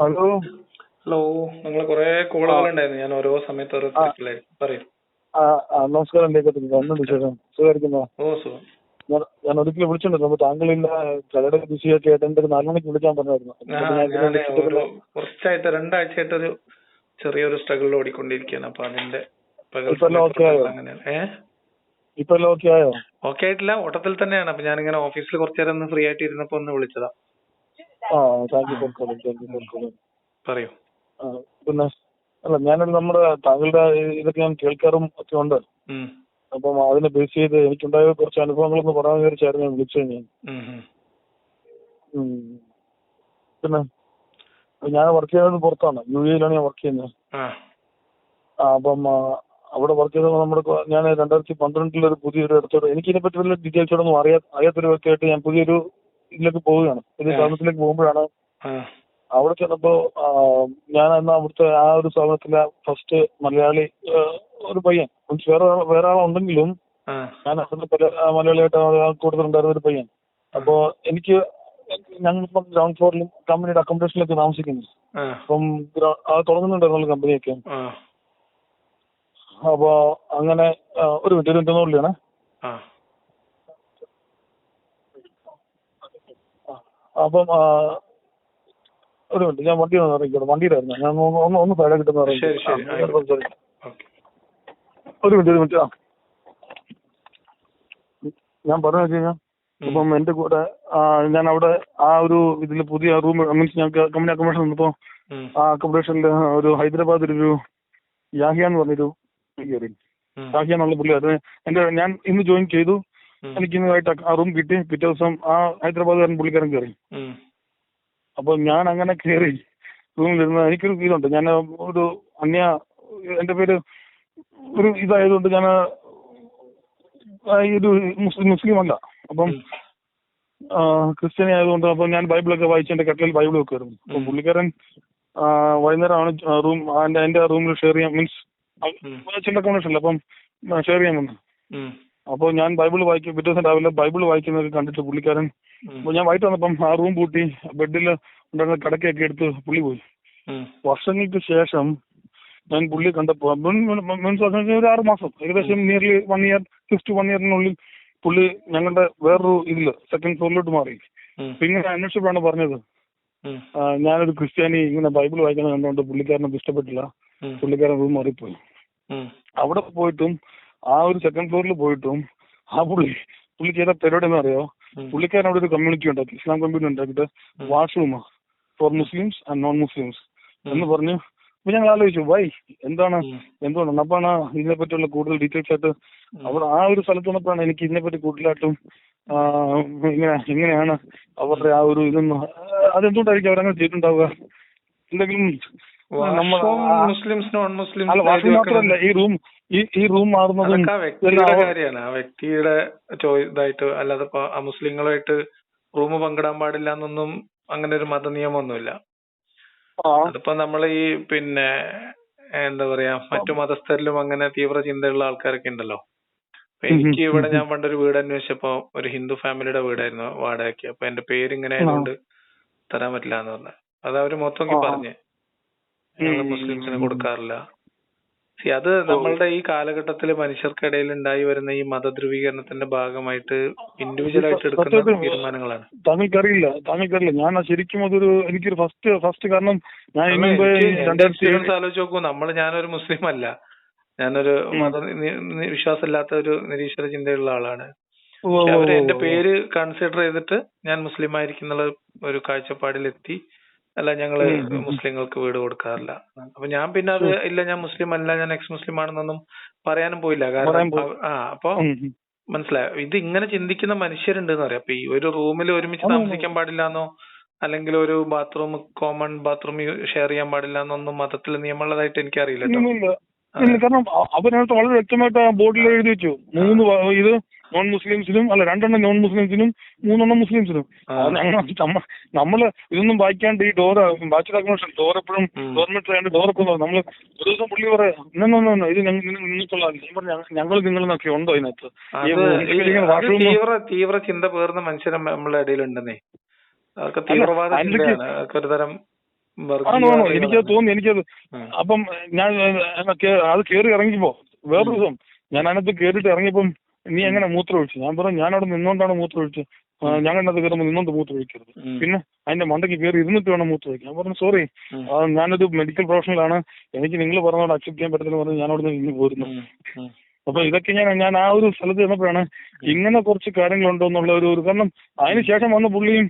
Hello hello നിങ്ങൾ കുറെ കോളുകൾ ഉണ്ടായിരുന്നു ഞാൻ ഓരോ സമയത്ത് ഓരോ തിരക്കിലായിരുന്നു പറയൂ. നമസ്കാരം വിശേഷം. സുഖമായിരിക്കുന്നോ? ഓ സുഖം. ഞാൻ ഒരിക്കലും വിളിച്ചിട്ടുണ്ടല്ലോ അപ്പൊ താങ്കളില്ല ചിലയുടെ ബിസിയൊക്കെ ആയിട്ട് എന്റെ ഒരു നാല് മണിക്ക് വിളിക്കാൻ പറഞ്ഞായിരുന്നു. കുറച്ചായിട്ട് രണ്ടാഴ്ചയായിട്ട് ഒരു ചെറിയൊരു സ്ട്രഗിളിൽ ഓടിക്കൊണ്ടിരിക്കുകയാണ്. അപ്പൊ അതിന്റെ ഇപ്പൊ ഓക്കെ ആയോ? ഓക്കെ ആയിട്ടില്ല. ഓട്ടത്തിൽ തന്നെയാണ്. അപ്പൊ ഞാനിങ്ങനെ ഓഫീസിൽ കുറച്ചു നേരം ഒന്ന് ഫ്രീ ആയിട്ട് ഇരുന്നപ്പോ ഒന്ന് വിളിച്ചതാ. ആ thank you for calling thank you for calling പറയൂ. പിന്നെ അല്ല ഞാനൊരു നമ്മുടെ താങ്കളുടെ ഇതൊക്കെ ഞാൻ കേൾക്കാറും ഒക്കെ ഉണ്ട്. അപ്പം അതിനെ ബേസ് ചെയ്ത് എനിക്കുണ്ടായ കുറച്ച് അനുഭവങ്ങളൊന്ന് പറയാൻ വിചാരിച്ചായിരുന്നു ഞാൻ വിളിച്ചത് ഞാൻ. പിന്നെ ഞാൻ വർക്ക് ചെയ്യുന്നത് പുറത്താണ്. യു എയിലാണ് ഞാൻ വർക്ക് ചെയ്യുന്നത്. അപ്പം അവിടെ വർക്ക് ചെയ്തത് നമ്മുടെ ഞാൻ രണ്ടായിരത്തി പന്ത്രണ്ടിൽ ഒരു പുതിയൊരു ഇടത്തോട് എനിക്ക് ഇതിനെപ്പറ്റി വലിയ ഡീറ്റെയിൽസ് ഒന്നും അറിയാ അറിയാത്തൊരു വ്യക്തിയായിട്ട് ഞാൻ പുതിയൊരു ഇതിലേക്ക് പോവുകയാണ്. ആ. സ്ഥാപനത്തിലേക്ക് പോകുമ്പോഴാണ് അവിടെ ചെന്നപ്പോ ഞാൻ അന്ന് അവിടുത്തെ ആ ഒരു സ്ഥാപനത്തിലെ ഫസ്റ്റ് മലയാളി ഒരു പയ്യൻ. മീൻസ് വേറെ വേറെ ആളുണ്ടെങ്കിലും ഞാൻ അന്ന് പല- മലയാളിയായിട്ട് കൂടുതലുണ്ടായിരുന്ന ഒരു പയ്യൻ. അപ്പോ എനിക്ക് ഞങ്ങളിപ്പം ഗ്രൗണ്ട് ഫ്ലോറിലും കമ്പനിയുടെ അക്കോമഡേഷനിലൊക്കെ താമസിക്കുന്നു. അപ്പം തുടങ്ങുന്നുണ്ടായിരുന്നല്ലോ കമ്പനിയൊക്കെ അപ്പോ അങ്ങനെ ഒരു മിനിറ്റ് ഒരു മിനിറ്റ് ഒന്ന് വിളിയാണേ ആ അപ്പം ഒരു മിനിറ്റ് ഞാൻ വണ്ടി ഒന്ന് ഇറങ്ങിക്കോട്ടെ വണ്ടിയിലായിരുന്നു. ഞാൻ ഒന്ന് ഒന്ന് ഒന്ന് സൈഡ് കിട്ടുന്ന. ഒരു മിനിറ്റ് ഒരു മിനിറ്റ്. ആ. ഞാൻ പറഞ്ഞു വെച്ച് കഴിഞ്ഞാൽ ഇപ്പം എന്റെ കൂടെ ഞാൻ അവിടെ ആ ഒരു ഇതിൽ പുതിയ റൂം മീൻസ് ഞാൻ കമ്പനി അക്കോമഡേഷൻ വന്നപ്പോ ആ അക്കോമഡേഷനിൽ ഒരു ഹൈദരാബാദിൽ ഒരു യാഹിയ എന്ന് പറഞ്ഞൊരു യാഹിയാന്നുള്ള കയറി ഉം. യാഹിയ എന്നുള്ള പുള്ളി. അത് എന്റെ ഞാൻ ഇന്ന് ജോയിൻ ചെയ്തു. ഇന്നായിട്ട് ആ റൂം കിട്ടി. പിറ്റേ ദിവസം ആ ഹൈദരാബാദുകാരൻ പുള്ളിക്കാരൻ കയറി അപ്പൊ ഞാൻ അങ്ങനെ കയറി റൂമിലിരുന്ന് എനിക്കൊരു ഇതുണ്ട് ഞാൻ ഒരു അന്യ എന്റെ പേര് ഒരു ഇതായതുകൊണ്ട് ഞാൻ ഒരു മുസ്ലിം മുസ്ലിം അല്ല. അപ്പം ഉം. ക്രിസ്ത്യാനി ആയതുകൊണ്ട് അപ്പൊ ഞാൻ ബൈബിളൊക്കെ വായിച്ച് എന്റെ കട്ടിലിൽ ബൈബിൾ വെക്കുമായിരുന്നു അപ്പൊ. പുള്ളിക്കാരൻ വൈകുന്നേരമാണ് റൂം എന്റെ എന്റെ റൂമിൽ ഷെയർ ചെയ്യാൻ മീൻസ്. ചില അല്ല അപ്പം ഷെയർ ചെയ്യാൻ വന്നു. അപ്പോൾ ഞാൻ ബൈബിൾ വായിക്കും പിറ്റേ ദിവസം രാവിലെ ബൈബിൾ വായിക്കുന്നത് കണ്ടിട്ട് പുള്ളിക്കാരൻ. അപ്പൊ ഞാൻ വൈകിട്ട് വന്നപ്പം ആ റൂം പൂട്ടി ബെഡിൽ ഉണ്ടായിരുന്ന കടക്കയൊക്കെ എടുത്ത് പുള്ളി പോയി. വർഷങ്ങൾക്ക് ശേഷം ഞാൻ പുള്ളി കണ്ടപ്പോ മീൻസ് ഒരു ആറ് മാസം ഏകദേശം nearly one year fifth one ഇയറിനുള്ളിൽ പുള്ളി ഞങ്ങളുടെ വേറൊരു ഇതിൽ സെക്കൻഡ് ഫ്ലോറിലോട്ട് മാറി. പിന്നെ അന്വേഷിച്ചപ്പോഴാണ് പറഞ്ഞത്. ഞാനൊരു ക്രിസ്ത്യാനി ഇങ്ങനെ ബൈബിൾ വായിക്കുന്നത് കണ്ടുകൊണ്ട് പുള്ളിക്കാരനെ ഇഷ്ടപ്പെട്ടില്ല. പുള്ളിക്കാരൻ റൂം മാറിപ്പോയി. അവിടെ പോയിട്ടും ആ ഒരു സെക്കൻഡ് ഫ്ലോറിൽ പോയിട്ടും ആ പുള്ളി പുള്ളി ചെയ്ത പരിപാടി എന്ന് അറിയോ. പുള്ളിക്കാരൻ അവിടെ ഒരു കമ്മ്യൂണിറ്റി ഉണ്ടാക്കി ഇസ്ലാം കമ്മ്യൂണിറ്റി ഉണ്ടാക്കിയിട്ട്. Washroom for Muslims and non Muslims എന്ന് പറഞ്ഞു അപ്പൊ ഞങ്ങൾ ആലോചിച്ചു വൈ എന്താണ്. എന്തുകൊണ്ടാണ് അപ്പാണ് ഇതിനെ പറ്റിയുള്ള കൂടുതൽ ഡീറ്റെയിൽസ് ആയിട്ട് അവിടെ ആ ഒരു സ്ഥലത്ത് വന്നപ്പോഴാണ് എനിക്ക് ഇതിനെ പറ്റി കൂടുതലായിട്ടും ഇങ്ങനെ എങ്ങനെയാണ് അവരുടെ ആ ഒരു ഇതൊന്നും അതെന്തുകൊണ്ടായിരിക്കും അവരങ്ങനെ ചെയ്തിട്ടുണ്ടാവുക? എന്തെങ്കിലും മുസ്ലിംസ് നോൺ മുസ്ലിംസ് അല്ല വാഷ്റൂം മാത്രമല്ല ഈ റൂം ഈ ഈ റൂം മാറുന്നതും ആ വ്യക്തിയുടെ കാര്യമാണ്. ആ വ്യക്തിയുടെ ഇതായിട്ട് അല്ലാതെ ഇപ്പൊ മുസ്ലിങ്ങളുമായിട്ട് റൂം പങ്കിടാൻ പാടില്ല എന്നൊന്നും അങ്ങനെ ഒരു മത നിയമമൊന്നുമില്ല അതിപ്പോ നമ്മൾ ഈ പിന്നെ എന്താ പറയാ മറ്റു മതസ്ഥരിലും അങ്ങനെ തീവ്ര ചിന്തയുള്ള ആൾക്കാരൊക്കെ ഉണ്ടല്ലോ. എനിക്ക് ഇവിടെ ഞാൻ പണ്ടൊരു വീട് അന്വേഷിച്ചപ്പോ ഒരു ഹിന്ദു ഫാമിലിയുടെ വീടായിരുന്നു വാടകയ്ക്ക്. അപ്പൊ എന്റെ പേര് ഇങ്ങനെ ആയതുകൊണ്ട് തരാൻ പറ്റില്ല എന്ന് പറഞ്ഞു. അത് അവർ മൊത്തം. പറഞ്ഞ്. ഞങ്ങൾ ഉം. മുസ്ലിംസിന് കൊടുക്കാറില്ല. സി അത് നമ്മളുടെ ഈ കാലഘട്ടത്തിൽ മനുഷ്യർക്കിടയിൽ ഉണ്ടായി വരുന്ന ഈ മതധ്രുവീകരണത്തിന്റെ ഭാഗമായിട്ട് ഇൻഡിവിജ്വൽ ആയിട്ട് എടുക്കുന്ന തീരുമാനങ്ങളാണ്. താങ്കൾക്കറിയില്ല താങ്കൾക്കറിയില്ല. ഞാൻ ശരിക്കും അതൊരു എനിക്കൊരു ഫസ്റ്റ് ഫസ്റ്റ് കാരണം ഞാൻ ആലോചിച്ച് നോക്കൂ. നമ്മൾ ഞാനൊരു മുസ്ലിം അല്ല ഞാനൊരു മത വിശ്വാസമില്ലാത്ത ഒരു നിരീശ്വര ചിന്തയുള്ള ആളാണ്. അവർ എന്റെ പേര് കൺസിഡർ ചെയ്തിട്ട് ഞാൻ മുസ്ലിം ആയിരിക്കും എന്നുള്ള ഒരു കാഴ്ചപ്പാടിലെത്തി. അല്ല ഞങ്ങൾ. മുസ്ലിങ്ങൾക്ക് വീട് കൊടുക്കാറില്ല. അപ്പൊ ഞാൻ പിന്നെ അത് ഇല്ല ഞാൻ മുസ്ലിം അല്ല ഞാൻ എക്സ് മുസ്ലിം ആണെന്നൊന്നും പറയാനും പോയില്ല. കാരണം ആ അപ്പൊ. മനസ്സിലായോ? ഇത് ഇങ്ങനെ ചിന്തിക്കുന്ന മനുഷ്യരുണ്ടെന്ന് പറയാം അപ്പൊ ഈ ഒരു റൂമിൽ ഒരുമിച്ച് താമസിക്കാൻ പാടില്ല താമസിക്കാൻ പാടില്ലാന്നോ അല്ലെങ്കിൽ ഒരു ബാത്റൂം കോമൺ ബാത്റൂം ഷെയർ ചെയ്യാൻ പാടില്ല എന്നൊന്നും മതത്തിൽ നിയമമുള്ളതായിട്ട് എനിക്കറിയില്ല കേട്ടോ കാരണം അവരത് വളരെ വ്യക്തമായിട്ട് ആ ബോർഡിൽ എഴുതി വെച്ചു. മൂന്ന് ഇത് നോൺ മുസ്ലിംസിനും അല്ല രണ്ടെണ്ണം നോൺ മുസ്ലിംസിനും മൂന്നെണ്ണം മുസ്ലിംസിനും നമ്മൾ ഇതൊന്നും വായിക്കാണ്ട് ഈ ഡോർ ബാച്ചിലർ അക്കോമഡേഷൻ ഡോർ എപ്പോഴും ഗവൺമെന്റ് ആയതുകൊണ്ട് ഡോർ ഒക്കെ നമ്മൾ ഒരു ദിവസം പുള്ളി പറയാം ഇത് ഞങ്ങൾ നിങ്ങൾക്കുള്ള നോക്കി ഞങ്ങൾ നിങ്ങളെന്നൊക്കെ ഉണ്ടോ ഇതിനകത്ത്? അത് ഈ ഈ- ഇങ്ങനെ അത് washroom- തീവ്ര തീവ്ര ചിന്ത പേർന്ന മനുഷ്യരെ നമ്മളെ ഇടയിലുണ്ടെന്നേ. അതൊക്കെ തീവ്രവാദം അതിലേക്ക് ആണോ എനിക്കത് തോന്നി എനിക്കത് അപ്പം ഞാൻ അത് കേറി ഇറങ്ങിപ്പോ. വേറൊരു ദിവസം ഞാൻ അതിനകത്ത് കയറിയിട്ട് ഇറങ്ങിയപ്പം നീ എങ്ങനെ മൂത്രം ഒഴിച്ചു ഞാൻ പറഞ്ഞു ഞാൻ അവിടെ നിന്നോണ്ടാണ് മൂത്രം ഒഴിച്ചത് ഞാൻ കണ്ടത് കയറുമ്പോൾ നിന്നോണ്ട് മൂത്രം ഒഴിക്കരുത്. പിന്നെ അതിന്റെ മണ്ടയ്ക്ക് കയറി ഇരുന്നിട്ട് വേണം മൂത്രം ഒഴിക്കാൻ ഞാൻ പറഞ്ഞു സോറി ഞാനൊരു മെഡിക്കൽ പ്രൊഫഷണലാണ് എനിക്ക് നിങ്ങൾ പറഞ്ഞോട് അക്സെപ്റ്റ് ചെയ്യാൻ പറ്റത്തില്ല പറഞ്ഞ് ഞാൻ അവിടെ നിന്ന് പോരുന്നു. അപ്പൊ ഇതൊക്കെ ഞാൻ ഞാൻ ആ ഒരു സ്ഥലത്ത് ചെന്നപ്പോഴാണ് ഇങ്ങനെ കുറച്ച് കാര്യങ്ങളുണ്ടോ എന്നുള്ള ഒരു ഒരു കാരണം. അതിന് ശേഷം വന്ന പുള്ളിയും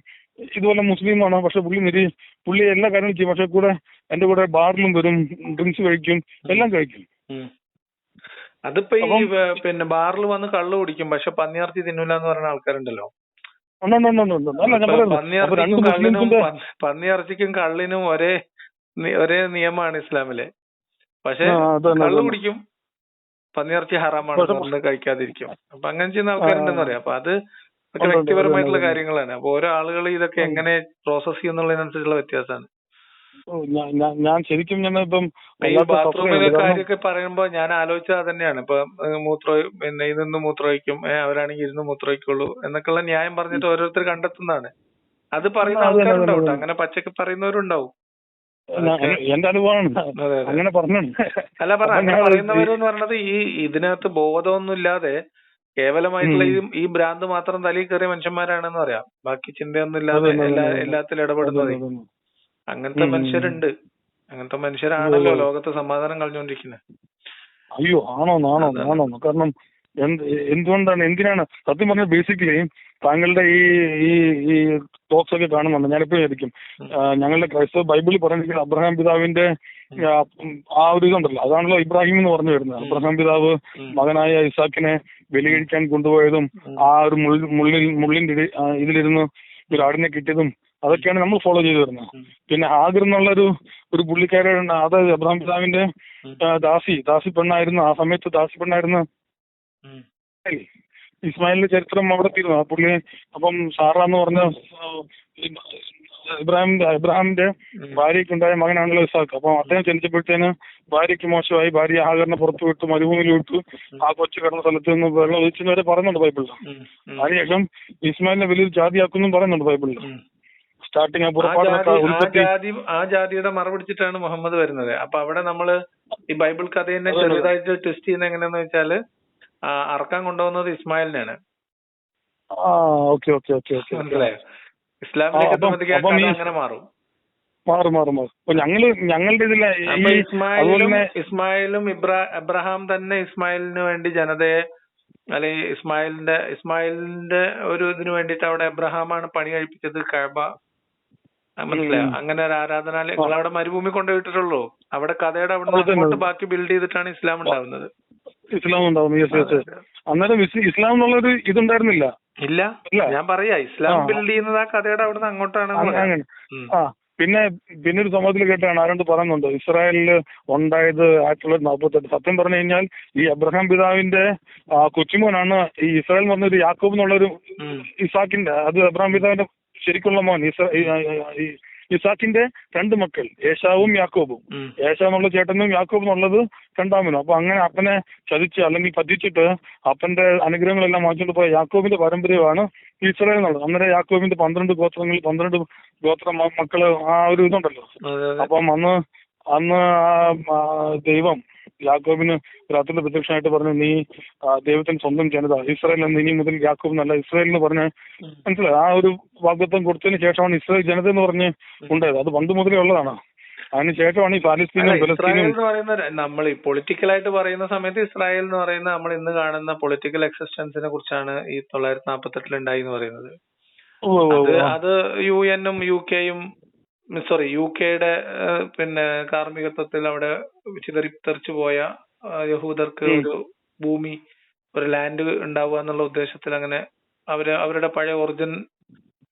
ഇതുപോലെ മുസ്ലിമാണ്. പക്ഷെ പുള്ളി നിരി പുള്ളി എല്ലാ കാര്യങ്ങളും ചെയ്യും. പക്ഷെ കൂടെ എന്റെ കൂടെ ബാറിലും വരും ഡ്രിങ്ക്സ് കഴിക്കും എല്ലാം കഴിക്കും. അതിപ്പോ ഈ പിന്നെ ബാറിൽ വന്ന് കള്ളു കുടിക്കും. പക്ഷെ പന്നിയിറച്ചി തിന്നൂല എന്ന് പറയുന്ന ആൾക്കാരുണ്ടല്ലോ. പന്നിയിറച്ചിക്കും കള്ളിനും ഒരേ ഒരേ നിയമമാണ് ഇസ്ലാമിലെ. പക്ഷെ കള്ള് കുടിക്കും പന്നിയിറച്ചി ഹറാമാണ്. കഴിക്കാതിരിക്കും. അപ്പൊ അങ്ങനെ ചെയ്യുന്ന ആൾക്കാരുണ്ടെന്ന് പറയാം അപ്പൊ അത് ഒക്കെ വ്യക്തിപരമായിട്ടുള്ള കാര്യങ്ങളാണ്. അപ്പൊ ഓരോ ആളുകൾ ഇതൊക്കെ എങ്ങനെ പ്രോസസ് ചെയ്യുന്നുള്ളതിനനുസരിച്ചുള്ള വ്യത്യാസമാണ് ഞാൻ- ശരിക്കും ഞാൻ ഇപ്പം ഈ ബാത്റൂമിലെ കാര്യമൊക്കെ പറയുമ്പോ ഞാൻ ആലോചിച്ചത് അത് തന്നെയാണ് ഇപ്പൊ മൂത്ര പിന്നെ ഇതിന്ന് മൂത്രമൊഴിക്കും അവരാണെങ്കിൽ ഇരുന്ന് മൂത്രമൊഴിക്കുള്ളൂ എന്നൊക്കെയുള്ള ന്യായം പറഞ്ഞിട്ട് ഓരോരുത്തർ കണ്ടെത്തുന്നതാണ്. അത് പറയുന്ന ആൾക്കാരുണ്ടാവും അങ്ങനെ പച്ചക്ക് പറയുന്നവരുണ്ടാവും. എന്റെ അനുഭവമാണ്. അങ്ങനെ പറഞ്ഞു അല്ല പറ അപ്പൊ അങ്ങനെ ഞാൻ പറയുന്നവര് എന്ന് പറഞ്ഞത് ഈ ഇതിനകത്ത് ബോധമൊന്നും ഇല്ലാതെ കേവലമായിട്ടുള്ള ഈ ഈ ഭ്രാന്ത് മാത്രം തലയിൽ കയറിയ മനുഷ്യന്മാരാണെന്ന് പറയാം. ബാക്കി ചിന്തയൊന്നും ഇല്ലാതെ എല്ലാ. എല്ലാത്തിലും ഇടപെടുന്നത്. അങ്ങനത്തെ. മനുഷ്യരുണ്ട്. അങ്ങനത്തെ മനുഷ്യരാണല്ലോ. ലോകത്ത് സമാധാനം കളഞ്ഞുകൊണ്ടിരിക്കുന്നത് അയ്യോ ആണോ ആണോ ആണോ? കാരണം എന്ത് എന്തുകൊണ്ടാണ് എന്തിനാണ് സത്യം പറഞ്ഞ ബേസിക്കലി താങ്കളുടെ ഈ ഈ ഈ ടോക്സ് ഒക്കെ കാണുന്നുണ്ട്. ഞാനിപ്പോ ചോദിക്കും. ഞങ്ങളുടെ ക്രൈസ്തവ ബൈബിളിൽ പറഞ്ഞിരിക്കുന്ന അബ്രഹാം പിതാവിന്റെ ആ, ഒരു ഇതുണ്ടല്ലോ അതാണല്ലോ ഇബ്രാഹിം എന്ന് പറഞ്ഞു വരുന്നത്. അബ്രഹാം പിതാവ് മകനായ ഇസാക്കിനെ ബലികഴിക്കാൻ കൊണ്ടുപോയതും. ആ ഒരു മുള്ളിൽ മുള്ളിന്റെ ഇതിലിരുന്ന് ഒരു ആടിനെ കിട്ടിയതും അതൊക്കെയാണ് നമ്മൾ ഫോളോ ചെയ്തു വരുന്നത്. പിന്നെ ആഗർ എന്നുള്ള ഒരു ഒരു പുള്ളിക്കാരുണ്ട് അതായത് അബ്രഹാം പിതാവിന്റെ ദാസി ദാസി പെണ്ണായിരുന്നു. ആ സമയത്ത് ദാസി പെണ്ണായിരുന്നു. ഇസ്മായിലിന്റെ ചരിത്രം അവിടെ തീരുന്നു ആ പുള്ളി അപ്പം സാറ എന്ന് പറഞ്ഞ ഇബ്രാഹിം ഇബ്രാഹിമിന്റെ ഭാര്യയ്ക്കുണ്ടായ മകനാണല്ലോ ഇസാഖ് അപ്പൊ അദ്ദേഹം ജനിച്ചപ്പോഴത്തേന് ഭാര്യയ്ക്ക് മോശമായി ഭാര്യ ഹാഗറിനെ പുറത്തു വിട്ടു മരുഭൂമിയിൽ വിട്ടു. ആ കൊച്ചു കിടന്ന സ്ഥലത്ത് നിന്ന് വെള്ളം ഒഴിച്ചെന്ന് വരെ പറയുന്നുണ്ട് ബൈബിളിൽ. അതിനുശേഷം ഇസ്മാലിനെ വലിയൊരു ജാതിയാക്കുന്നു പറയുന്നുണ്ട് ബൈബിളിൽ സ്റ്റാർട്ടിങ് ആ ജാതിയുടെ മറപിടിച്ചിട്ടാണ് മുഹമ്മദ് വരുന്നത്. അപ്പൊ അവിടെ നമ്മൾ ഈ ബൈബിൾ കഥ തന്നെ അതെ, അതെ. ചെറുതായിട്ട് ട്വിസ്റ്റ് ചെയ്യുന്ന എങ്ങനെയാന്ന് വെച്ചാൽ അറക്കാൻ കൊണ്ടുപോകുന്നത് ഇസ്മായിലിനാണ് ആ ഓക്കെ ഓക്കെ ഓക്കെ ഓക്കെ. മനസ്സിലായോ? ഇസ്ലാമിലേക്ക് അങ്ങനെ മാറും. മാറും മാറും മാറും. അപ്പൊ ഞങ്ങൾ ഞങ്ങളുടെ ഇതിലെ ഇസ്മായിലും ഇസ്മായിലും ഇബ്രാ അബ്രഹാം തന്നെ ഇസ്മായിലിന് വേണ്ടി ജനതയെ അല്ലെങ്കിൽ ഇസ്മായിലിന്റെ ഇസ്മായിലിന്റെ ഒരു ഇതിന് വേണ്ടിയിട്ട് അവിടെ എബ്രഹാമാണ് പണി കഴിപ്പിച്ചത് കഴബ മനസ്സിലായോ? അങ്ങനെ ഒരു ആരാധനാലയം അവിടെ മരുഭൂമി കൊണ്ടുപോയിട്ടുള്ളൂ അവിടെ കഥയുടെ അവിടെ. ബാക്കി ബിൽഡ് ചെയ്തിട്ടാണ് ഇസ്ലാം ഉണ്ടാവുന്നത്. ഇസ്ലാം ഉണ്ടാവും യെസ് യെസ് അന്നേരം ഇസ് ഇസ്ലാം എന്നുള്ളൊരു ഇതുണ്ടായിരുന്നില്ല. ഇല്ല. ഞാൻ പറയാ ഇസ്ലാം. ബിൽഡ് ചെയ്യുന്നത് ആ കഥയുടെ അവിടുന്ന് അങ്ങോട്ടാണ് പിന്നെ പിന്നെ ഒരു സംഭവത്തിൽ കേട്ടാണ് ആരോട് പറയുന്നുണ്ട് ഇസ്രായേലിൽ ഉണ്ടായത് ആയിരത്തി തൊള്ളായിരത്തി നാൽപ്പത്തി എട്ട് സത്യം പറഞ്ഞു കഴിഞ്ഞാൽ ഈ അബ്രഹാം പിതാവിന്റെ കൊച്ചുമോനാണ് ഈ ഇസ്രായേൽ എന്ന് പറഞ്ഞൊരു യാക്കോബ് എന്നുള്ളൊരു ഇസാക്കിന്റെ അത് അബ്രഹാം പിതാവിന്റെ ശരിക്കുള്ള മോൻ ഇസ്ര- ഈ ഇസാക്കിന്റെ രണ്ട് മക്കൾ ഏശാവും യാക്കോബും. ഏശാ എന്നുള്ള ചേട്ടനും യാക്കോബ് എന്നുള്ളത് രണ്ടാമനും അപ്പൊ അങ്ങനെ അപ്പനെ ചതിച്ച് അല്ലെങ്കിൽ പതിച്ചിട്ട് അപ്പന്റെ അനുഗ്രഹങ്ങളെല്ലാം വാങ്ങിച്ചുകൊണ്ട് പോയ യാക്കോബിന്റെ പാരമ്പര്യമാണ് ഇസ്രായേൽ എന്നുള്ളത് അന്നേരം യാക്കോബിന്റെ പന്ത്രണ്ട് ഗോത്രങ്ങൾ പന്ത്രണ്ട് ഗോത്ര മക്കൾ ആ ഒരു ഇതുണ്ടല്ലോ. അപ്പം അന്ന് അന്ന് ദൈവം യാക്കോബിന് രാത്രി പ്രത്യക്ഷമായിട്ട് പറഞ്ഞു നീ ദൈവത്തിന് സ്വന്തം ജനത ഇസ്രായേൽ എന്ന് ഇനി മുതൽ യാക്കോബ് എന്നല്ല ഇസ്രായേൽ എന്ന് പറഞ്ഞ് മനസ്സിലായി? ആ ഒരു വാഗ്ദത്വം കൊടുത്തതിന് ശേഷമാണ് ഇസ്രായേൽ ജനത എന്ന് പറഞ്ഞ് ഉണ്ടായത്. അത് പണ്ട് മുതലേ ഉള്ളതാണ്. അതിന് ശേഷമാണ് ഈ പാലസ്തീനും നമ്മൾ ഈ പൊളിറ്റിക്കലായിട്ട് പറയുന്ന സമയത്ത് ഇസ്രായേൽ എന്ന് പറയുന്ന നമ്മൾ ഇന്ന് കാണുന്ന പൊളിറ്റിക്കൽ എക്സിസ്റ്റൻസിനെ കുറിച്ചാണ് ഈ തൊള്ളായിരത്തി നാൽപ്പത്തെട്ടിൽ ഉണ്ടായി എന്ന് പറയുന്നത്. അത് യു എന്നും യു കെയും സോറി യു കെയുടെ പിന്നെ കാർമ്മികത്വത്തിൽ അവിടെ ചിതറിത്തെറിച്ചു പോയ യഹൂദർക്ക് ഒരു ഭൂമി ഒരു ലാൻഡ് ഉണ്ടാവുക എന്നുള്ള ഉദ്ദേശത്തിൽ അങ്ങനെ അവർ അവരുടെ പഴയ ഒറിജിൻ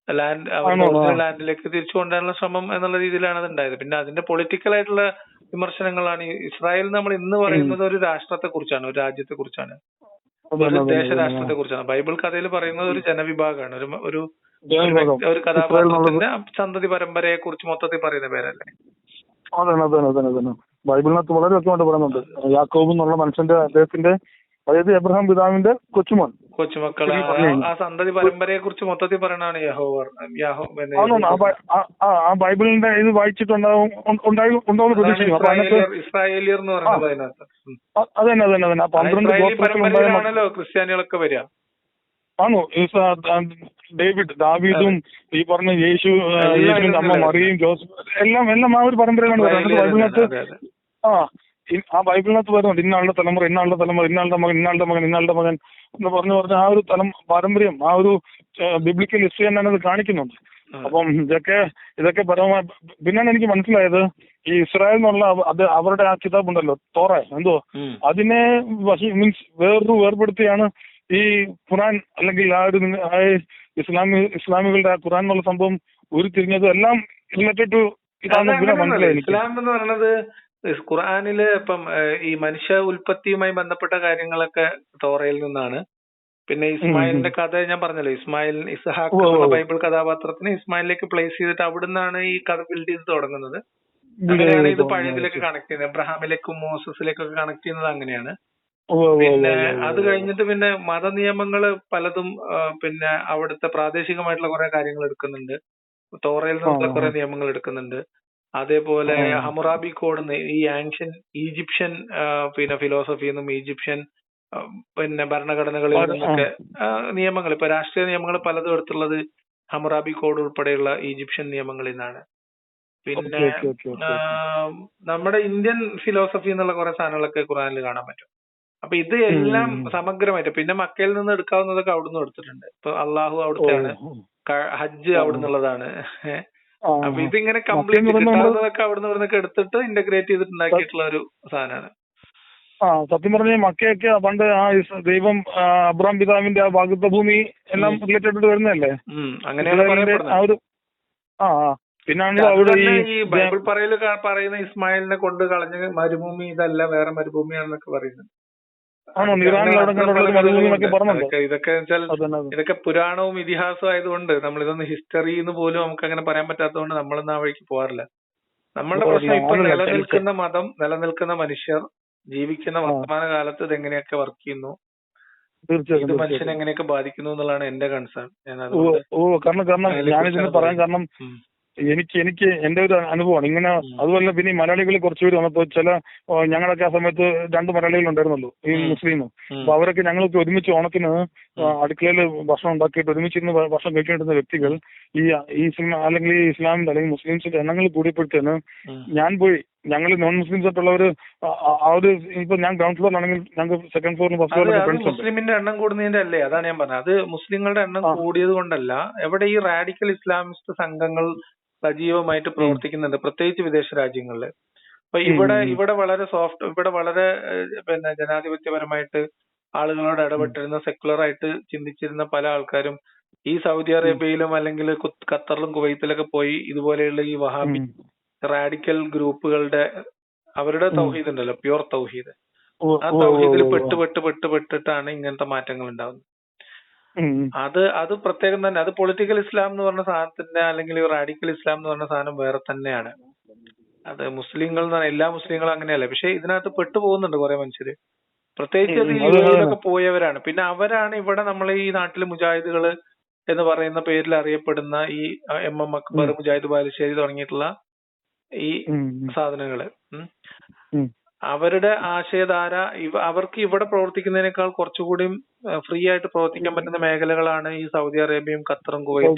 ലാൻഡ് അവരുടെ? ഒറിജിനൽ ലാൻഡിലേക്ക് തിരിച്ചു കൊണ്ടുവരാനുള്ള ശ്രമം എന്നുള്ള രീതിയിലാണ് അത് ഉണ്ടായത്. പിന്നെ അതിന്റെ പൊളിറ്റിക്കൽ ആയിട്ടുള്ള വിമർശനങ്ങളാണ് ഈ ഇസ്രായേൽ നമ്മൾ ഇന്ന് പറയുന്നത് ഒരു രാഷ്ട്രത്തെ കുറിച്ചാണ് ഒരു രാജ്യത്തെ കുറിച്ചാണ്. ഒരു അതെ, അതെ, ദേശ രാഷ്ട്രത്തെ കുറിച്ചാണ്. ബൈബിൾ കഥയിൽ പറയുന്നത് ഒരു ജനവിഭാഗമാണ്. ഒരു ഒരു ഒരു കഥാപാത്രത്തിന്റെ സന്തതി പരമ്പരയെ കുറിച്ച് മൊത്തത്തിൽ പറയുന്ന പേരല്ലേ? അതാണ് അതാണ് അതാണ് അതാണ് ബൈബിളിനകത്ത് വളരെ വ്യക്തമായിട്ട് പറയുന്നുണ്ട്. യാക്കോബ് എന്നുള്ള മനുഷ്യന്റെ അദ്ദേഹത്തിന്റെ അതായത് എബ്രഹാം പിതാവിന്റെ കൊച്ചുമോൻ. കൊച്ചുമക്കൾ. ആ- സന്തതി പരമ്പരയെ കുറിച്ച് മൊത്തത്തിൽ പറയണാണ് യഹോവർ ആ ബൈബിളിന്റെ ഇത് വായിച്ചിട്ടുണ്ടാവും ഉണ്ടാവും പ്രതീക്ഷിക്കുന്നു. ഇസ്രായേലിയർ എന്ന് പറയുന്നത് അതിനകത്ത്. ഉം. അ- അത് തന്നെ അത് തന്നെ അത് ആ ആ പന്ത്രണ്ട് ക്രിസ്ത്യാനികളൊക്കെ വരിക. ആണോ? ഡേവിഡ് ദാവീദും ഈ പറഞ്ഞ യേശു യേശുവിന്റെ അമ്മ മറിയും ജോസഫ് എല്ലാം എല്ലാം ആ ഒരു പരമ്പരയിലാണ് വരുന്നത്. ബൈബിളിനകത്ത് ആ ആ ബൈബിളിനകത്ത് വരുന്നുണ്ട്. ഇന്നാളുടെ തലമുറ ഇന്നാളുടെ തലമുറ ഇന്നാളുടെ മകൻ ഇന്നാളുടെ മകൻ ഇന്നാളുടെ മകൻ എന്ന് പറഞ്ഞു പറഞ്ഞ ആ ഒരു തലം പാരമ്പര്യം ആ ഒരു ബിബ്ലിക്കൽ ഹിസ്റ്ററി തന്നെ അത് കാണിക്കുന്നുണ്ട്. അപ്പം ഇതൊക്കെ ഇതൊക്കെ പരമമായ പിന്നാണ് എനിക്ക് മനസ്സിലായത് ഈ ഇസ്രായേൽ എന്നുള്ള അത് അവരുടെ ആ കിതാബ് ഉണ്ടല്ലോ തോറ എന്തോ. അതിനെ മീൻസ് വേറൊരു വേർപെടുത്തിയാണ് ഈ ഖുറാൻ അല്ലെങ്കിൽ ആ ഒരു ആ ഇസ്ലാമി ഇസ്ലാമികളുടെ ആ ഖുറാൻ എന്നുള്ള സംഭവം ഉരുത്തിരിഞ്ഞത് എല്ലാം റിലേറ്റഡ് ടു ഇതാണ്. മനസ്സിലായി ഇസ്ലാം എന്ന് പറയുന്നത് ഖുറാനിൽ ഖുർആനിൽ ഇപ്പം ഈ മനുഷ്യ ഉൽപ്പത്തിയുമായി ബന്ധപ്പെട്ട കാര്യങ്ങളൊക്കെ തോറയിൽ നിന്നാണ്. പിന്നെ ഇസ്മായിലിന്റെ കഥ ഞാൻ പറഞ്ഞല്ലോ. ഇസ്മായിൽ ഇസ്ഹാഖ് എന്ന ബൈബിൾ കഥാപാത്രത്തിന് ഇസ്മായിലേക്ക് പ്ലേസ് ചെയ്തിട്ട് അവിടുന്നാണ് ഈ കഥ ബിൽഡ് ചെയ്ത് തുടങ്ങുന്നത്. അങ്ങനെയാണ് ഇത് പഴയതിലേക്ക് കണക്ട് ചെയ്യുന്നത്. എബ്രഹാമിലേക്കും മോസസിലേക്കൊക്കെ കണക്ട് ചെയ്യുന്നത് അങ്ങനെയാണ്. പിന്നെ അത് കഴിഞ്ഞിട്ട് പിന്നെ മത നിയമങ്ങൾ പലതും പിന്നെ അവിടുത്തെ പ്രാദേശികമായിട്ടുള്ള കുറെ കാര്യങ്ങൾ എടുക്കുന്നുണ്ട്. തോറയിൽ നിന്നുള്ള കുറെ നിയമങ്ങൾ എടുക്കുന്നുണ്ട്. അതേപോലെ. ഹമുറാബി കോഡ് ഈ ആൻഷ്യൻ ഈജിപ്ഷ്യൻ പിന്നെ ഫിലോസഫി എന്നും ഈജിപ്ഷ്യൻ പിന്നെ ഭരണഘടനകളിൽ നിന്നൊക്കെ നിയമങ്ങൾ ഇപ്പൊ രാഷ്ട്രീയ നിയമങ്ങൾ പലതും എടുത്തുള്ളത് ഹമുറാബി കോഡ് ഉൾപ്പെടെയുള്ള ഈജിപ്ഷ്യൻ നിയമങ്ങളിൽ നിന്നാണ്. പിന്നെ നമ്മുടെ ഇന്ത്യൻ ഫിലോസഫി എന്നുള്ള കുറെ സാധനങ്ങളൊക്കെ ഖുറാനിൽ കാണാൻ പറ്റും. അപ്പൊ ഇത് എല്ലാം സമഗ്രമായിട്ട് പിന്നെ മക്കയിൽ നിന്ന് എടുക്കാവുന്നതൊക്കെ അവിടുന്ന് എടുത്തിട്ടുണ്ട്. ഇപ്പൊ അള്ളാഹു അവിടുത്തെയാണ്. ഹജ്ജ് അവിടെ അവിടുന്നുള്ളതാണ്. അപ്പൊ ഇതിങ്ങനെ കംപ്ലീറ്റ് കംപ്ലീറ്റ് നിന്ന് അവിടുന്ന് ഇവിടുന്നൊക്കെ എടുത്തിട്ട് ഇന്റഗ്രേറ്റ് ചെയ്തിട്ട് ഉണ്ടാക്കിയിട്ടുള്ള ഒരു സാധനമാണ്. ആ സത്യം പറഞ്ഞ മക്കയൊക്കെ പണ്ട് ആ ദൈവം അബ്രാം പിതാവിന്റെ ആ വാഗ്ദത്ത ഭൂമി എല്ലാം റിലേറ്റഡ് ആയിട്ട് വരുന്നതല്ലേ? അങ്ങനെ ആ ഒരു ആ പിന്നാണെങ്കിൽ അവിടെ ഈ ബൈബിൾ പറയുന്ന ഇസ്മായിലിനെ കൊണ്ട് കളഞ്ഞ മരുഭൂമി ഇതല്ല വേറെ മരുഭൂമിയാണെന്നൊക്കെ പറയുന്നത്. ആണോ ഇറാനിൽ അവിടെ. പറഞ്ഞല്ലോ ഇതൊക്കെ വെച്ചാൽ പുരാണവും ഇതിഹാസവും ആയതുകൊണ്ട് നമ്മൾ ഇതൊന്നും ഹിസ്റ്ററി എന്ന് പോലും നമുക്ക് അങ്ങനെ പറയാൻ പറ്റാത്തതുകൊണ്ട് നമ്മളൊന്നും ആ വഴിക്ക് പോകാറില്ല നമ്മളുടെ. പ്രശ്നം ഇപ്പൊ നിലനിൽക്കുന്ന മതം നിലനിൽക്കുന്ന മനുഷ്യർ ജീവിക്കുന്ന. വർത്തമാന കാലത്ത് ഇത് എങ്ങനെയൊക്കെ വർക്ക് ചെയ്യുന്നു ഇത് മനുഷ്യനെ എങ്ങനെയൊക്കെ ബാധിക്കുന്നു എന്നുള്ളതാണ് എന്റെ കൺസേൺ ഞാൻ കാരണം കാരണം ഞാനിതിന് പറയാൻ കാരണം. എനിക്ക് എനിക്ക് എന്റെ ഒരു അനുഭവമാണ്. ഇങ്ങനെ അതുപോലെ പിന്നെ ഈ മലയാളികൾ കുറച്ച് പേര് വന്നപ്പോ ചില ഞങ്ങളൊക്കെ ആ സമയത്ത് രണ്ട് മലയാളികൾ ഉണ്ടായിരുന്നല്ലോ ഈ. മുസ്ലിം. അപ്പൊ അവരൊക്കെ ഞങ്ങളൊക്കെ ഒരുമിച്ച് ഓണത്തിന് അടുക്കളയിൽ ഭക്ഷണം ഉണ്ടാക്കിയിട്ട് ഒരുമിച്ചിരുന്ന് ഭക്ഷണം കഴിക്കേണ്ടുന്ന വ്യക്തികൾ ഈ ഈ സിനിമ അല്ലെങ്കിൽ ഈ ഇസ്ലാമിന്റെ അല്ലെങ്കിൽ മുസ്ലിംസിന്റെ എണ്ണങ്ങൾ കൂടിയപ്പോഴത്തേന് ഞാൻ പോയി ഞങ്ങൾ നോൺ മുസ്ലിംസ് ആയിട്ടുള്ളവര് ആ- ഒരു ഇപ്പൊ ഞാൻ ഗ്രൗണ്ട് ഫ്ലോറിലാണെങ്കിൽ ഞങ്ങൾക്ക് സെക്കൻഡ് ഫ്ലോറിൽ ഫസ്റ്റ് അത് മുസ്ലിമിന്റെ എണ്ണം കൂടുന്നതിന്റെ അല്ലേ? അതാണ് ഞാൻ പറഞ്ഞത്. അത് മുസ്ലിങ്ങളുടെ എണ്ണം. കൂടിയത് കൊണ്ടല്ല എവിടെ ഈ റാഡിക്കൽ ഇസ്ലാമിസ്റ്റ് സംഘങ്ങൾ സജീവമായിട്ട് പ്രവർത്തിക്കുന്നുണ്ട് പ്രത്യേകിച്ച് വിദേശ രാജ്യങ്ങളിൽ. അപ്പൊ ഇവിടെ ഇവിടെ വളരെ സോഫ്റ്റ് ഇവിടെ വളരെ പിന്നെ ജനാധിപത്യപരമായിട്ട് ആളുകളോട് ഇടപെട്ടിരുന്ന സെക്യുലർ ആയിട്ട് ചിന്തിച്ചിരുന്ന പല ആൾക്കാരും ഈ സൗദി അറേബ്യയിലും അല്ലെങ്കിൽ ഖത്തറിലും കുവൈത്തിലൊക്കെ പോയി ഇതുപോലെയുള്ള ഈ വഹാബി റാഡിക്കൽ ഗ്രൂപ്പുകളുടെ അവരുടെ. തൗഹീദ് ഉണ്ടല്ലോ പ്യുവർ തൗഹീദ്. ആ തൗഹീദിൽ. പെട്ട് പെട്ട് പെട്ട് പെട്ടിട്ടാണ് ഇങ്ങനത്തെ മാറ്റങ്ങൾ ഉണ്ടാവുന്നത്. ഉം, ഉം. അത് അത് പ്രത്യേകം തന്നെ. അത് പൊളിറ്റിക്കൽ ഇസ്ലാം എന്ന് പറഞ്ഞ സാധനത്തിന്റെ അല്ലെങ്കിൽ റാഡിക്കൽ ഇസ്ലാം എന്ന് പറഞ്ഞ സാധനം വേറെ തന്നെയാണ്. അത് മുസ്ലിങ്ങൾ എന്ന് പറഞ്ഞാൽ എല്ലാ മുസ്ലിങ്ങളും അങ്ങനെയല്ല? പക്ഷെ ഇതിനകത്ത് പെട്ടുപോകുന്നുണ്ട് കുറെ മനുഷ്യര്. പ്രത്യേകിച്ച് അത് പോയവരാണ്. പിന്നെ അവരാണ് ഇവിടെ നമ്മൾ ഈ നാട്ടിലെ മുജാഹിദുകൾ എന്ന് പറയുന്ന പേരിൽ അറിയപ്പെടുന്ന ഈ എം എം അക്ബർ മുജാഹിദ് ബാലുശ്ശേരി തുടങ്ങിയിട്ടുള്ള ഈ. സാധനങ്ങൾ. അവരുടെ ആശയധാര ഇവ അവർക്ക് ഇവിടെ പ്രവർത്തിക്കുന്നതിനേക്കാൾ കുറച്ചുകൂടി ഫ്രീ ആയിട്ട് പ്രവർത്തിക്കാൻ പറ്റുന്ന മേഖലകളാണ് ഈ സൗദി അറേബ്യയും ഖത്തറും കുവൈത്തും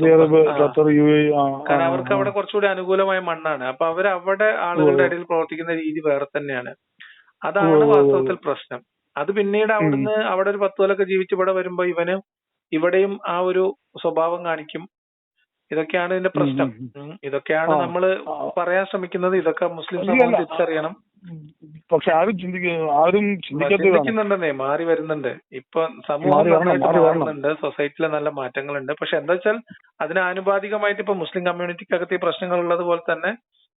കാരണം അവർക്ക്. അവിടെ കുറച്ചുകൂടി അനുകൂലമായ മണ്ണാണ്. അപ്പൊ അവർ അവിടെ ആളുകളുടെ ഇടയിൽ പ്രവർത്തിക്കുന്ന രീതി വേറെ തന്നെയാണ്. അതാണ് വാസ്തവത്തിൽ പ്രശ്നം. അത് പിന്നീട് അവിടുന്ന് അവിടെ ഒരു പത്ത് കൊല്ലൊക്കെ ജീവിച്ച് ഇവിടെ വരുമ്പോ ഇവന് ഇവിടെയും ആ ഒരു സ്വഭാവം കാണിക്കും. ഇതൊക്കെയാണ് ഇതിന്റെ പ്രശ്നം. ഇതൊക്കെയാണ് നമ്മൾ പറയാൻ ശ്രമിക്കുന്നത്. ഇതൊക്കെ മുസ്ലിം സമൂഹം തിരിച്ചറിയണം. പക്ഷെ ആരും ചിന്തിക്കുന്നു ആരും ചിന്തിക്കുന്നുണ്ടെന്നെ മാറി വരുന്നുണ്ട്. ഇപ്പൊ സമൂഹം സൊസൈറ്റിയിൽ നല്ല മാറ്റങ്ങളുണ്ട്. പക്ഷെ എന്താ വെച്ചാൽ അതിന് ആനുപാതികമായിട്ട് ഇപ്പൊ മുസ്ലിം കമ്മ്യൂണിറ്റിക്കകത്ത് ഈ പ്രശ്നങ്ങൾ ഉള്ളത് പോലെ തന്നെ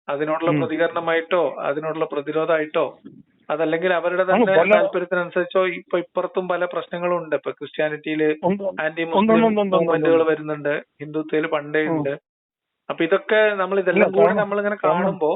അതിനോടുള്ള പ്രതികരണമായിട്ടോ അതിനോടുള്ള പ്രതിരോധമായിട്ടോ അതല്ലെങ്കിൽ അവരുടെ തന്നെ താല്പര്യത്തിനനുസരിച്ചോ ഇപ്പൊ ഇപ്പുറത്തും പല പ്രശ്നങ്ങളും ഉണ്ട്. ഇപ്പൊ ക്രിസ്ത്യാനിറ്റിയിൽ ആന്റി മുസ്ലിം മൂവ്മെന്റുകൾ വരുന്നുണ്ട്. ഹിന്ദുത്വയിൽ പണ്ടേ ഉണ്ട്. അപ്പൊ ഇതൊക്കെ നമ്മൾ ഇതെല്ലാം കൂടി നമ്മളിങ്ങനെ കാണുമ്പോ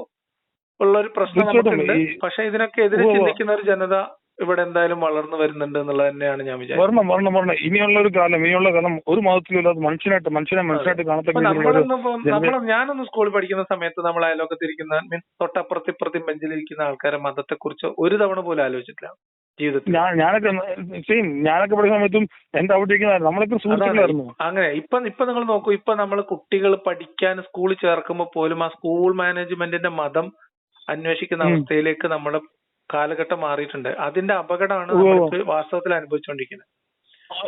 ഉള്ള ഒരു പ്രശ്നം നമുക്കുണ്ട്. പക്ഷെ ഇതിനൊക്കെ എതിരെ. ചിന്തിക്കുന്ന ഒരു ജനത ഇവിടെ എന്തായാലും വളർന്നു വരുന്നുണ്ട് എന്നുള്ളത് തന്നെയാണ് ഞാൻ വിചാരിക്കുന്നത്. വരണം വരണം വരണം. ഇനിയുള്ള ഒരു കാലം ഇനിയുള്ള കാലം ഒരു മതത്തിലും ഇല്ലാതെ മനുഷ്യനായിട്ട് മനുഷ്യനെ മനുഷ്യനായിട്ട് കാണത്തില്ല കാണത്തക്ക ഞാനൊന്നും സ്കൂളിൽ പഠിക്കുന്ന സമയത്ത് നമ്മൾ അയലോക്കത്തിരിക്കുന്ന മീൻസ് തൊട്ടപ്പുറത്ത് ഇപ്പുറത്തും ബെഞ്ചിലിരിക്കുന്ന ആൾക്കാരെ മതത്തെ കുറിച്ച് ഒരു തവണ പോലും ആലോചിച്ചിട്ടില്ല ജീവിതത്തിൽ. ഞാനൊക്കെ സെയിം ഞാനൊക്കെ പഠിക്കുന്ന സമയത്തും എന്റെ അവിടെ ഇരിക്കുന്ന നമ്മളൊക്കെ സുഹൃത്തുക്കളായിരുന്നു. അങ്ങനെ ഇപ്പൊ ഇപ്പൊ നിങ്ങൾ നോക്കൂ ഇപ്പൊ നമ്മൾ കുട്ടികൾ പഠിക്കാൻ സ്കൂളിൽ ചേർക്കുമ്പോൾ പോലും ആ സ്കൂൾ മാനേജ്മെന്റിന്റെ മതം അന്വേഷിക്കുന്ന അവസ്ഥയിലേക്ക് നമ്മുടെ കാലഘട്ടം മാറിയിട്ടുണ്ട്. അതിന്റെ അപകടമാണ്. നമ്മളിപ്പോ വാസ്തവത്തിൽ അനുഭവിച്ചുകൊണ്ടിരിക്കുന്നത്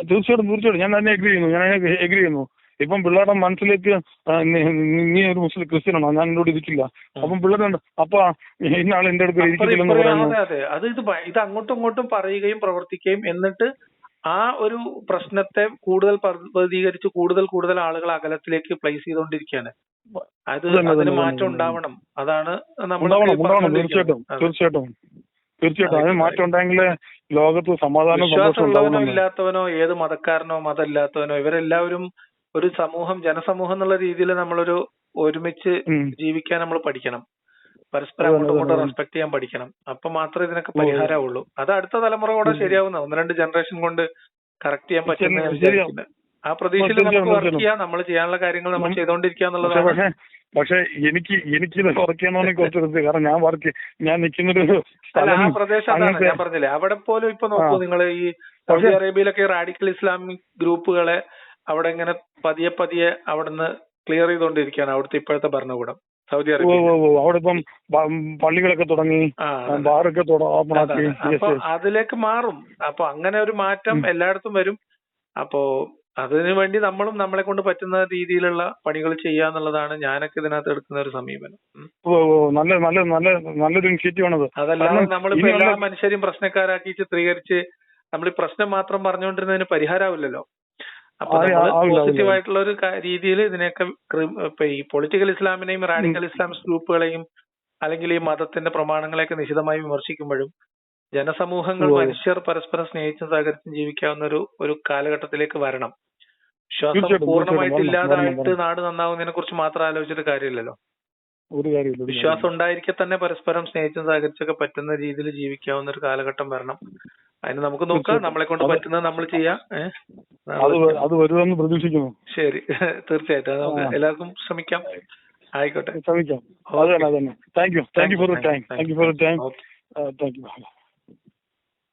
തീർച്ചയായിട്ടും തീർച്ചയായിട്ടും. ഞാൻ തന്നെ എഗ്രി ചെയ്യുന്നു. ഞാൻ അതിനെ എഗ്രി ചെയ്യുന്നു. ഇപ്പം പിള്ളേരുടെ മനസ്സിലേക്ക് നീ ഒരു മുസ്ലിം ക്രിസ്ത്യനാണോ? ഞാൻ എന്നോട് ഇരിക്കില്ല അപ്പം പിള്ളേരുണ്ട്. അപ്പൊ ഇന്ന ആൾ എന്റെ അടുത്ത് അപ്പുറം ഇരിക്കത്തില്ലെന്ന് പറയുന്നു. അതെ അതെ. അത് ഇത് ഇത് അങ്ങോട്ടും ഇങ്ങോട്ടും പറയുകയും പ്രവർത്തിക്കുകയും എന്നിട്ട് ആ ഒരു പ്രശ്നത്തെ കൂടുതൽ പ്രതികരിച്ച് കൂടുതൽ കൂടുതൽ ആളുകൾ അകലത്തിലേക്ക് പ്ലേസ് ചെയ്തുകൊണ്ടിരിക്കുകയാണ്. അത് അതിന് മാറ്റം ഉണ്ടാവണം. അതാണ് നമ്മൾ തീർച്ചയായിട്ടും തീർച്ചയായിട്ടും. തീർച്ചയായിട്ടും. അതിന് മാറ്റം ഉണ്ടെങ്കിലേ ലോകത്ത് സമാധാനം വിശ്വാസമുള്ളവനോ ഇല്ലാത്തവനോ ഏത് മതക്കാരനോ മതമില്ലാത്തവനോ ഇവരെല്ലാവരും ഒരു സമൂഹം ജനസമൂഹം എന്നുള്ള രീതിയിൽ നമ്മളൊരു ഒരുമിച്ച് ജീവിക്കാൻ നമ്മൾ പഠിക്കണം. പരസ്പരം അങ്ങോട്ടും ഇങ്ങോട്ടും റെസ്പെക്ട് ചെയ്യാൻ പഠിക്കണം. അപ്പൊ മാത്രമേ ഇതിനൊക്കെ പരിഹാരമുള്ളൂ. അത് അടുത്ത തലമുറ കൂടെ ഉം. ശരിയാവുന്ന ഒന്ന് രണ്ട് ജനറേഷൻ കൊണ്ട് കറക്റ്റ് ചെയ്യാൻ പറ്റുന്ന ആ പ്രതീക്ഷയിൽ നമുക്ക് വർക്ക്. ചെയ്യാം. നമ്മൾ ചെയ്യാനുള്ള കാര്യങ്ങൾ നമ്മൾ ചെയ്തുകൊണ്ടിരിക്കുക പക്ഷെ എന്നുള്ളതാണ് പക്ഷെ എനിക്ക് എനിക്ക് വർക്ക് ചെയ്യണമെന്ന് കുറച്ച് കാരണം ഞാൻ വർക്ക് ഞാൻ നിൽക്കുന്നൊരു സ്ഥലം ആ പ്രദേശം ഞാൻ പറഞ്ഞില്ലേ അവിടെ പോലും ഇപ്പൊ നോക്കൂ നിങ്ങൾ ഈ സൗദി അറേബ്യയിലൊക്കെ റാഡിക്കൽ ഇസ്ലാമിക് ഗ്രൂപ്പുകളെ അവിടെ ഇങ്ങനെ പതിയെ പതിയെ അവിടുന്ന് ക്ലിയർ ചെയ്തുകൊണ്ടിരിക്കുകയാണ് അവിടുത്തെ ഇപ്പോഴത്തെ ഭരണകൂടം. സൗദി അറേബ്യ അവിടെ ഇപ്പം പള്ളികളൊക്കെ തുടങ്ങി. ബാറൊക്കെ. Yes, അപ്പൊ അതിലേക്ക് മാറും. അപ്പൊ അങ്ങനെ ഒരു മാറ്റം എല്ലായിടത്തും വരും. അപ്പോ അതിനു വേണ്ടി നമ്മളും നമ്മളെ കൊണ്ട് പറ്റുന്ന രീതിയിലുള്ള പണികൾ ചെയ്യാന്നുള്ളതാണ് ഞാനൊക്കെ ഇതിനകത്ത് എടുക്കുന്ന ഒരു സമീപനം. നല്ല നല്ല നല്ല നല്ലൊരു ഇനിഷ്യേറ്റീവ് ആണത്. അതല്ലാതെ നമ്മളിപ്പോ എല്ലാ മനുഷ്യരെയും പ്രശ്നക്കാരാക്കി ചിത്രീകരിച്ച് നമ്മൾ ഈ പ്രശ്നം മാത്രം പറഞ്ഞുകൊണ്ടിരുന്നതിന് പരിഹാരമാവില്ലല്ലോ അപ്പൊ ആ, നമ്മൾ ആവില്ല, പോസിറ്റീവ്. ആയിട്ടുള്ള ഒരു രീതിയിൽ ഇതിനെയൊക്കെ ഈ പൊളിറ്റിക്കൽ ഇസ്ലാമിനെയും റാഡിക്കൽ ഇസ്ലാമിക് ഗ്രൂപ്പുകളെയും അല്ലെങ്കിൽ ഈ മതത്തിന്റെ പ്രമാണങ്ങളെയൊക്കെ നിശിതമായി വിമർശിക്കുമ്പോഴും ജനസമൂഹങ്ങൾ മനുഷ്യർ പരസ്പരം സ്നേഹിച്ചും സഹകരിച്ചും ജീവിക്കാവുന്ന ഒരു ഒരു കാലഘട്ടത്തിലേക്ക് വരണം. വിശ്വാസം പൂർണമായിട്ട് ഇല്ലാതായിട്ട് നാട് നന്നാവുന്നതിനെ കുറിച്ച് മാത്രം ആലോചിച്ചിട്ട് കാര്യമില്ലല്ലോ. ഒരു കാര്യമില്ല വിശ്വാസം ഉണ്ടായിരിക്കെ തന്നെ പരസ്പരം സ്നേഹിച്ചും സഹകരിച്ചൊക്കെ പറ്റുന്ന രീതിയിൽ ജീവിക്കാവുന്ന ഒരു കാലഘട്ടം വരണം. അതിന് നമുക്ക് നോക്കാം. നമ്മളെ കൊണ്ട് പറ്റുന്നത് നമ്മൾ ചെയ്യാം. ഏഹ്? അത് വരും അത് വരുമെന്ന് പ്രതീക്ഷിക്കുന്നു. ശരി. തീർച്ചയായിട്ടും. നമുക്ക് എല്ലാവർക്കും ശ്രമിക്കാം. ആയിക്കോട്ടെ. ശ്രമിക്കാം. Thank you thank you for time thank you for time thank you